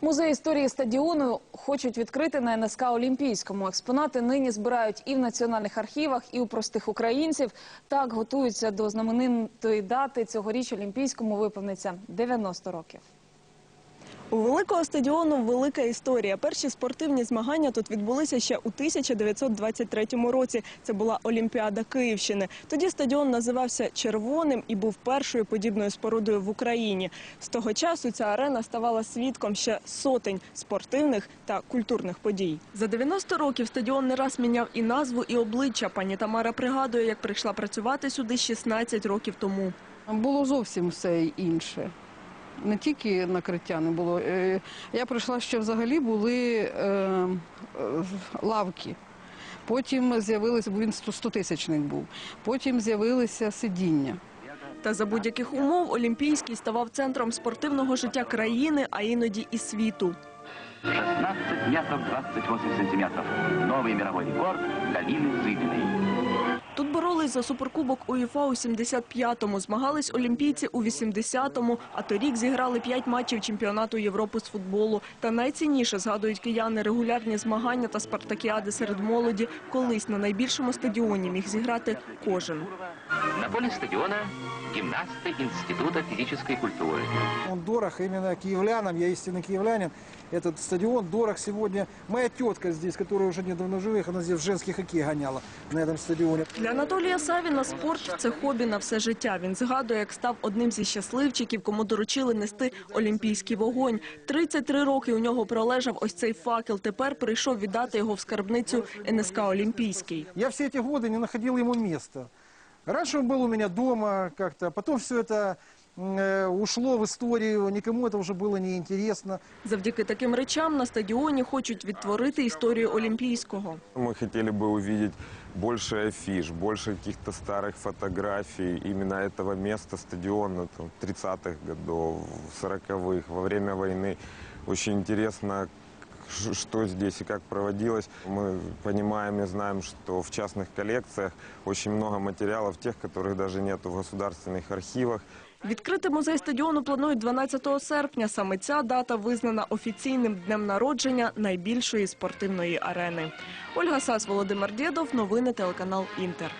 Музей історії стадіону хочуть відкрити на НСК Олімпійському. Експонати нині збирають і в національних архівах, і у простих українців. Так готуються до знаменитої дати. Цьогоріч Олімпійському виповниться 90 років. У великого стадіону велика історія. Перші спортивні змагання тут відбулися ще у 1923 році. Це була Олімпіада Київщини. Тоді стадіон називався Червоним і був першою подібною спорудою в Україні. З того часу ця арена ставала свідком ще сотень спортивних та культурних подій. За 90 років стадіон не раз міняв і назву, і обличчя. Пані Тамара пригадує, як прийшла працювати сюди 16 років тому. Було зовсім все інше Не тільки накриття не було. Е, Я прийшла, що взагалі були е, е, лавки. Потім з'явилися, бо він 100-тисячник був. Потім з'явилися сидіння. Та за будь-яких умов Олімпійський ставав центром спортивного життя країни, а іноді і світу. 16 метров 28 сантиметров. Новый мировой рекорд Галины Зыбиной. Тут боролись за суперкубок УЄФА у 75-му, змагались олімпійці у 80-му, а торік зіграли 5 матчів чемпіонату Європи з футболу. Та найцінніше згадують кияни регулярні змагання та спартакіади серед молоді. Колись на найбільшому стадіоні міг зіграти кожен. На поле стадиона гимнасты Института физической культуры. Он дорог именно киевлянам, я истинный киевлянин. Этот стадион дорог сегодня. Моя тетка здесь, которая уже недавно живых, она здесь в женский хоккей гоняла на этом стадионе. Для Анатолія Савіна спорт – це хобі на все життя. Він згадує, як став одним зі щасливчиків, кому доручили нести олімпійський вогонь. 33 роки у нього пролежав ось цей факел. Тепер прийшов віддати його в скарбницю НСК Олімпійський. Я все эти годы не находил ему места. Раньше он был у меня дома как-то, потом все это м, э, ушло в историю, никому это уже было не интересно. Завдяки таким речам на стадіоні хочуть відтворити історію Олімпійського. Мы хотели бы увидеть больше афиш, больше каких-то старых фотографий именно этого места, стадиона там, 30-х годов, 40-х, во время войны. Очень интересно, ш- что здесь и как проводилось. Мы понимаем и знаем, что в частных коллекциях очень много материалов, тех, которых даже нет в государственных архивах. Відкрити музей стадіону планують 12 серпня. Саме ця дата визнана офіційним днем народження найбільшої спортивної арени. Ольга Сас, Володимир Дєдов. Новини телеканал Інтер.